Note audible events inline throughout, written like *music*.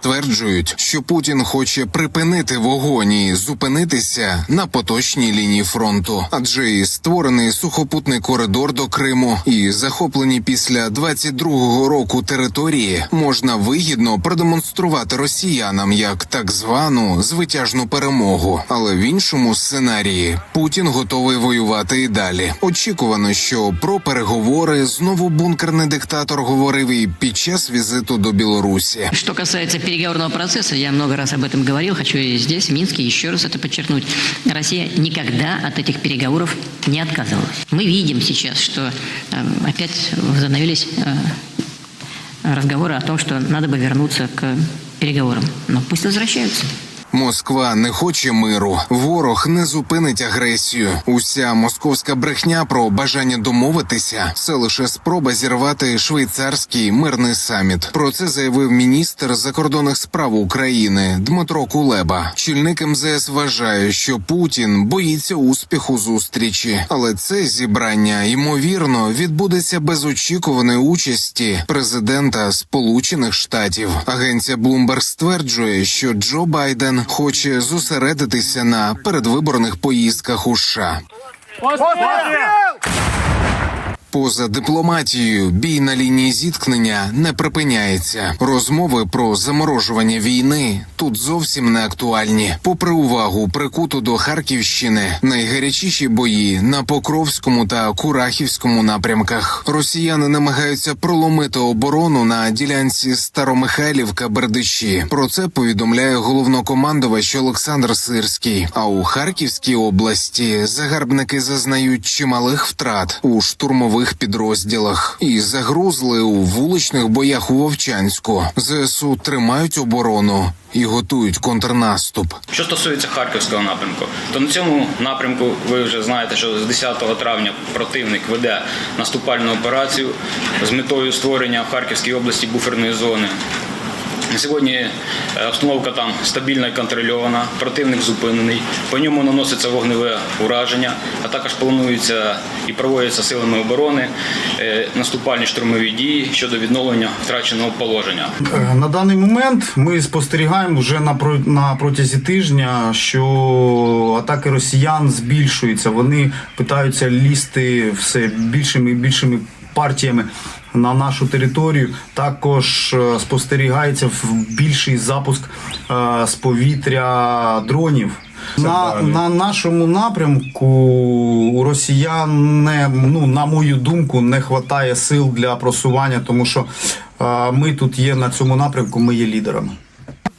Стверджують, що Путін хоче припинити вогонь і зупинитися на поточній лінії фронту, адже і створений сухопутний коридор до Криму і захоплені після 22-го року території можна вигідно продемонструвати росіянам як так звану звитяжну перемогу. Але в іншому сценарії Путін готовий воювати і далі. Очікувано, що про переговори знову бункерний диктатор говорив і під час візиту до Білорусі. Что касается переговорного процесса, я много раз об этом говорил, хочу и здесь, в Минске, еще раз это подчеркнуть. Россия никогда от этих переговоров не отказывалась. Мы видим сейчас, что э, опять возобновились э, разговоры о том, что надо бы вернуться к переговорам. Но пусть возвращаются. Москва не хоче миру. Ворог не зупинить агресію. Уся московська брехня про бажання домовитися це лише спроба зірвати швейцарський мирний саміт. Про це заявив міністр закордонних справ України Дмитро Кулеба. Чільник МЗС вважає, що Путін боїться успіху зустрічі, але це зібрання ймовірно відбудеться без очікуваної участі президента Сполучених Штатів. Агенція Bloomberg стверджує, що Джо Байден хоче зосередитися на передвиборних поїздках у США. Поза дипломатією бій на лінії зіткнення не припиняється. Розмови про заморожування війни тут зовсім не актуальні. Попри увагу прикуту до Харківщини, найгарячіші бої на Покровському та Курахівському напрямках. Росіяни намагаються проломити оборону на ділянці Старомихайлівка Бердичі. Про це повідомляє головнокомандувач Олександр Сирський. А у Харківській області загарбники зазнають чималих втрат у штурмових підрозділах і загрузли у вуличних боях у Вовчанську. ЗСУ тримають оборону і готують контрнаступ. Що стосується харківського напрямку, то на цьому напрямку ви вже знаєте, що з 10 травня противник веде наступальну операцію з метою створення в Харківській області буферної зони. Сьогодні е, обстановка там стабільна і контрольована, противник зупинений, по ньому наноситься вогневе ураження, а також плануються і проводяться силами оборони е, наступальні штурмові дії щодо відновлення втраченого положення. Е, На даний момент ми спостерігаємо вже на протязі тижня, що атаки росіян збільшуються. Вони питаються лізти все більшими і більшими партіями на нашу територію. Також е, спостерігається в- більший запуск е, з повітря дронів. На, на нашому напрямку у росіян не, ну, на мою думку, не вистачає сил для просування, тому що е, ми тут є на цьому напрямку, ми є лідерами.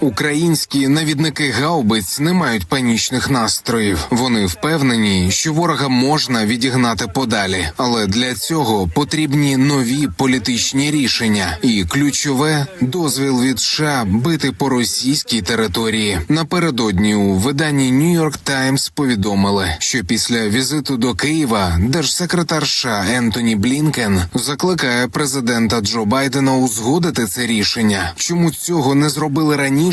Українські навідники гаубиць не мають панічних настроїв. Вони впевнені, що ворога можна відігнати подалі, але для цього потрібні нові політичні рішення. І ключове дозвіл від США бити по російській території. Напередодні у виданні New York Times повідомили, що після візиту до Києва держсекретар США Ентоні Блінкен закликає президента Джо Байдена узгодити це рішення. Чому цього не зробили раніше?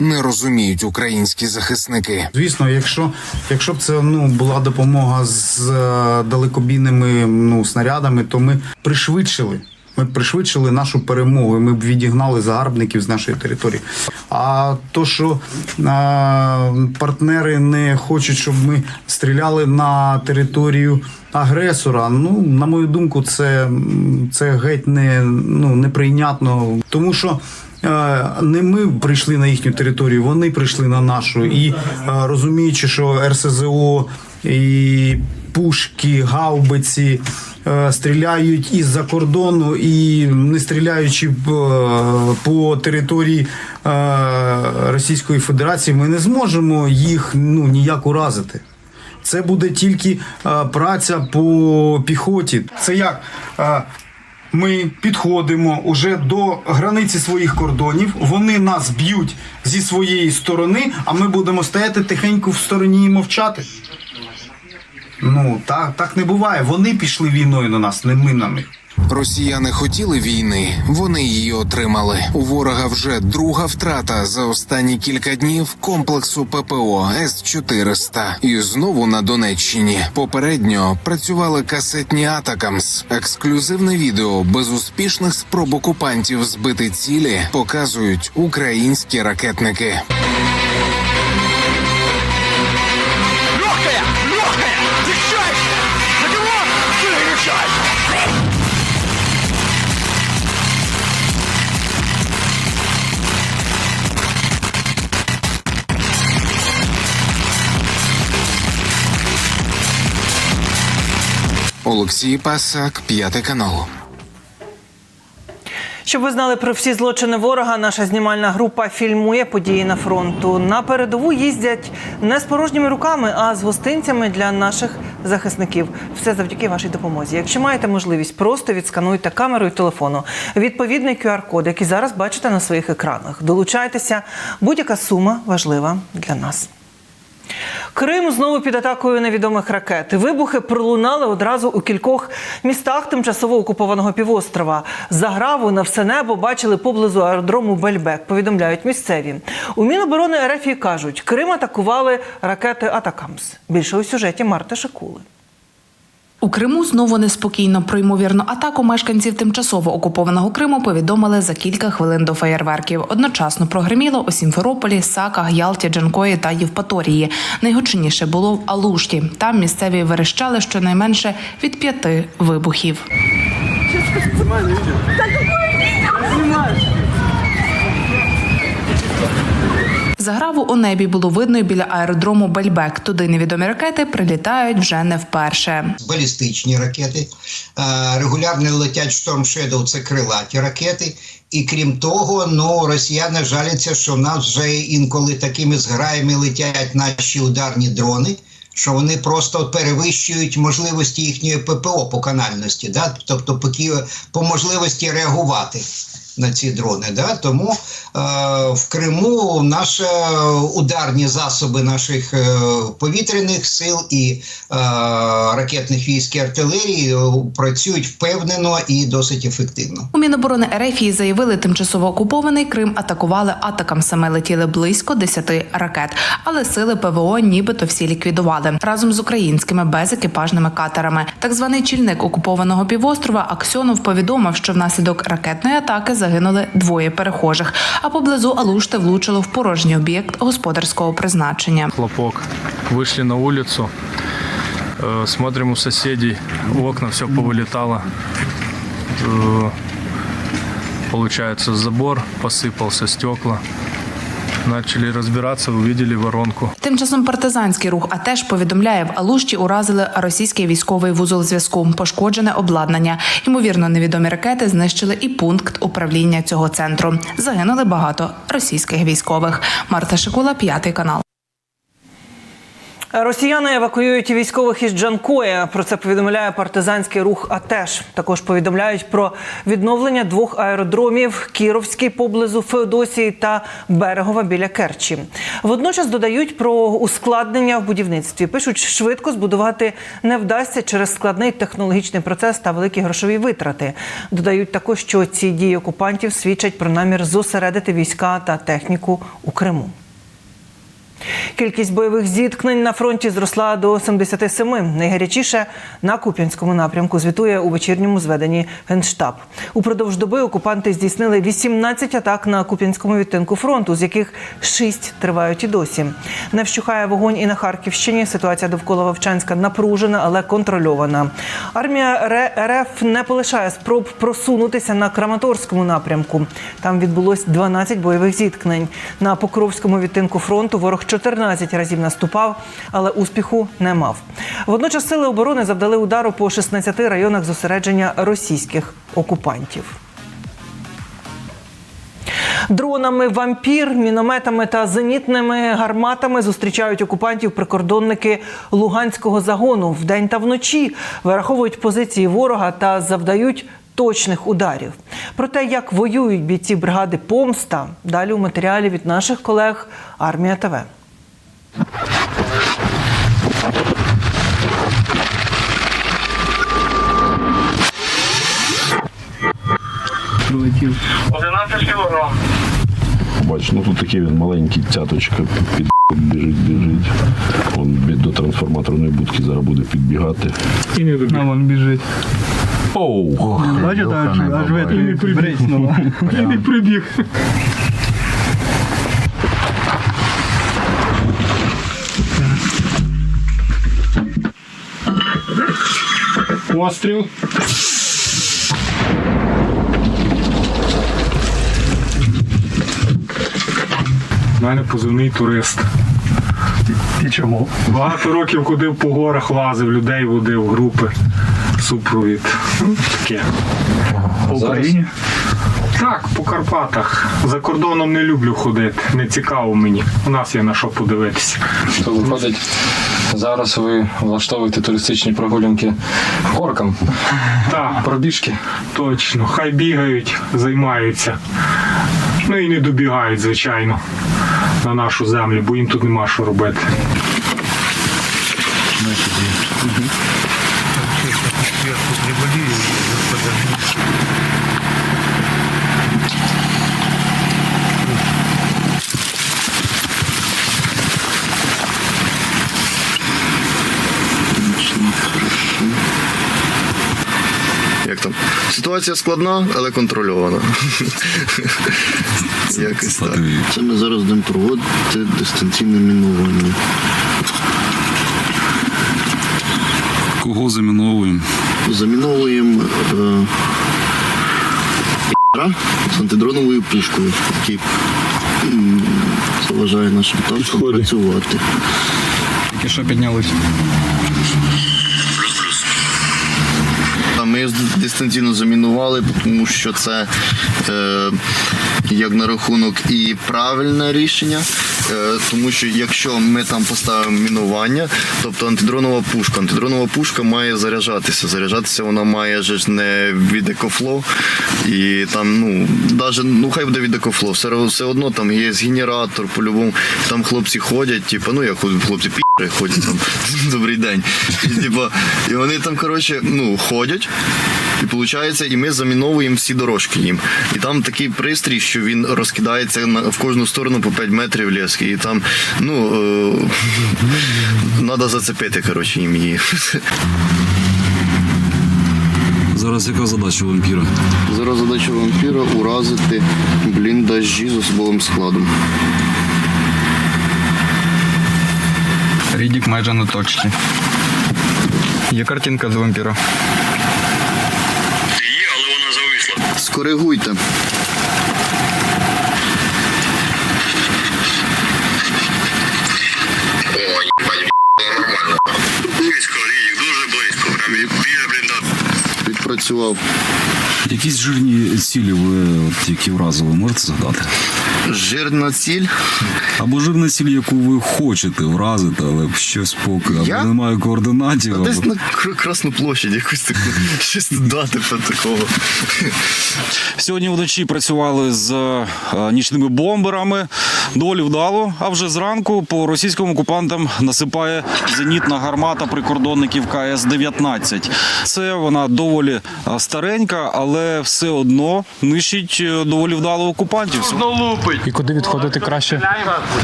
Не розуміють українські захисники. Звісно, якщо, якщо б це ну, була допомога з е, далекобійними ну, снарядами, то ми пришвидшили. Ми б пришвидшили нашу перемогу, і ми б відігнали загарбників з нашої території. А то, що е, партнери не хочуть, щоб ми стріляли на територію агресора, ну на мою думку, це, це геть не ну неприйнятно, тому що. Е, Не ми прийшли на їхню територію, вони прийшли на нашу. І е, розуміючи, що РСЗО і пушки, гаубиці е, стріляють із-за кордону і не стріляючи по території Російської Федерації, ми не зможемо їх ну ніяк уразити. Це буде тільки праця по піхоті. Це як? Ми підходимо уже до границі своїх кордонів. Вони нас б'ють зі своєї сторони, а ми будемо стояти тихенько в стороні і мовчати. Ну так, так не буває. Вони пішли війною на нас, не ми на них. Росіяни хотіли війни, вони її отримали. У ворога вже друга втрата за останні кілька днів комплексу ППО С-400. І знову на Донеччині. Попередньо працювали касетні Атакамс. Ексклюзивне відео безуспішних спроб окупантів збити цілі показують українські ракетники. Олексій Пасак, п'ятий канал. Щоб ви знали про всі злочини ворога, наша знімальна група фільмує події на фронту. На передову їздять не з порожніми руками, а з гостинцями для наших захисників. Все завдяки вашій допомозі. Якщо маєте можливість, просто відскануйте камерою телефону. Відповідний QR-код, який зараз бачите на своїх екранах. Долучайтеся. Будь-яка сума важлива для нас. Крим знову під атакою невідомих ракет. Вибухи пролунали одразу у кількох містах тимчасово окупованого півострова. Заграву на все небо бачили поблизу аеродрому Бельбек. Повідомляють місцеві. У Міноборони РФ кажуть, Крим атакували ракети Атакамс. Більше у сюжеті Марти Шикули. У Криму знову неспокійно про ймовірну атаку мешканців тимчасово окупованого Криму повідомили за кілька хвилин до феєрверків. Одночасно прогреміло у Сімферополі, Саках, Ялті, Джанкої та Євпаторії. Найгучніше було в Алушті. Там місцеві верещали щонайменше від п'яти вибухів. Заграву у небі було видно й біля аеродрому Бельбек. Туди невідомі ракети прилітають вже не вперше. балістичні ракети. Е, Регулярно летять Storm Shadow – це крилаті ракети. І крім того, ну росіяни жаляться, що в нас вже інколи такими зграями летять наші ударні дрони. Що вони просто перевищують можливості їхньої ППО по канальності, да? тобто по, по можливості реагувати на ці дрони. Да? Тому е, в Криму наші ударні засоби наших е, повітряних сил і е, ракетних військ і артилерії е, працюють впевнено і досить ефективно. У Міноборони Ерефії заявили, тимчасово окупований Крим атакували атакам. Саме летіли близько 10 ракет, але сили ПВО нібито всі ліквідували разом з українськими безекіпажними катерами. Так званий чільник окупованого півострова Аксьонов повідомив, що внаслідок ракетної атаки загинули двоє перехожих. А поблизу Алушти влучило в порожній об'єкт господарського призначення. хлопок. Вышли на улицу, э, смотрим у соседей, в окна все повылетало. Э, Получается, забор посыпался, стекла. Начали розбиратися, увидели воронку. Тим часом партизанський рух а теж повідомляє, в Алушті уразили російський військовий вузол зв'язку, пошкоджене обладнання. Ймовірно, невідомі ракети знищили і пункт управління цього центру. Загинули багато російських військових. Марта Шикула, п'ятий канал. Росіяни евакуюють військових із Джанкоя. Про це повідомляє партизанський рух АТЕШ. Також повідомляють про відновлення двох аеродромів: Кіровський поблизу Феодосії та Берегова біля Керчі. Водночас додають про ускладнення в будівництві. Пишуть, швидко збудувати не вдасться через складний технологічний процес та великі грошові витрати. Додають також, що ці дії окупантів свідчать про намір зосередити війська та техніку у Криму. Кількість бойових зіткнень на фронті зросла до 77. Найгарячіше на Куп'янському напрямку звітує у вечірньому зведенні Генштаб. Упродовж доби окупанти здійснили 18 атак на Куп'янському відтинку фронту, з яких 6 тривають і досі. Не вщухає вогонь і на Харківщині. Ситуація довкола Вовчанська напружена, але контрольована. Армія РФ не полишає спроб просунутися на Краматорському напрямку. Там відбулось 12 бойових зіткнень. На Покровському відтинку фронту ворог 14 разів наступав, але успіху не мав. Водночас сили оборони завдали удару по 16 районах зосередження російських окупантів. Дронами вампір, мінометами та зенітними гарматами зустрічають окупантів прикордонники Луганського загону вдень та вночі, вираховують позиції ворога та завдають точних ударів. Про те, як воюють бійці бригади Помста, далі у матеріалі від наших колег Армія ТВ. Прилетів. 11 кілограм. Бач, ну тут такий він маленький цяточка під біжить, біжить. Он до трансформаторної будки зараз буде підбігати. І не добіг. А вон біжить. Оу! Бачите, аж, аж і не прибіг. *laughs* І не прибіг. Постріл. У мене позивний турист. І чому? Багато років ходив по горах, лазив, людей водив, групи, супровід. Таке. По Україні? Так, по Карпатах. За кордоном не люблю ходити. Не цікаво мені. У нас є на що подивитися. То виходить, зараз ви влаштовуєте туристичні прогулянки оркам, Так, пробіжки. точно. Хай бігають, займаються. Ну і не добігають, звичайно, на нашу землю, бо їм тут нема що робити. Як там? Ситуація складна, але контрольована. *laughs* Якось так. Це ми зараз будемо проводити дистанційне мінування. Кого заміновуємо? Заміновуємо е, з антидроновою пушкою, який заважає нашим танкам працювати. І що піднялись? Ми дистанційно замінували, тому що це е, як на рахунок і правильне рішення, е, тому що якщо ми там поставимо мінування, тобто антидронова пушка, антидронова пушка має заряджатися. Заряджатися вона має ж не від екофло. І там, ну, даже, ну хай буде від екофло, все, все одно там є генератор, по-любому, там хлопці ходять, типу, ну як хлопці пі***ри ходять там. *laughs* Добрий день. І, типу, і вони там, коротше, ну, ходять. І виходить, і ми заміновуємо всі дорожки їм. І там такий пристрій, що він розкидається на, в кожну сторону по 5 метрів ліски. І там, ну, *laughs* треба зацепити, коротше, їм її. Зараз яка задача вампіра? Зараз задача вампіра уразити бліндажі з особовим складом. Рідік майже на точці. Є картинка з вампіра. Скоригуйте. Близько, Рідік, дуже близько. Прям біля бліндажу. Відпрацював. Якісь жирні цілі ви от, які вразили, можете згадати? Жирна ціль. Або жирна ціль, яку ви хочете вразити, але щось поки або Я? немає координатів. Десь Або... на Красну площадь якусь таку *laughs* щось дати по такого. Сьогодні вночі працювали з е, нічними бомберами. Доволі вдало. А вже зранку по російським окупантам насипає зенітна гармата прикордонників КС-19. Це вона доволі е, старенька, але все одно нищить е, доволі вдало окупантів. І куди відходити краще?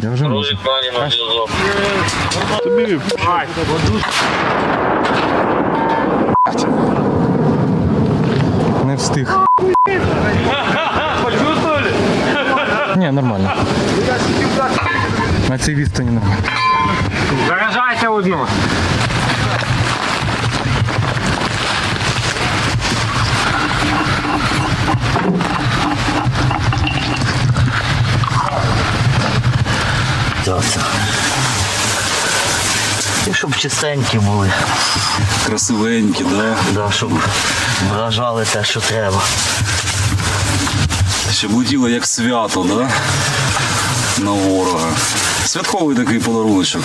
Я вже можу. Не встиг. Ні, нормально. На цій відстані нормально. Заражайте одну. І щоб чистенькі були, Красивенькі, да? да, щоб вражали те, що треба. Щоб летіло як свято, да? На ворога. Святковий такий подаруночок.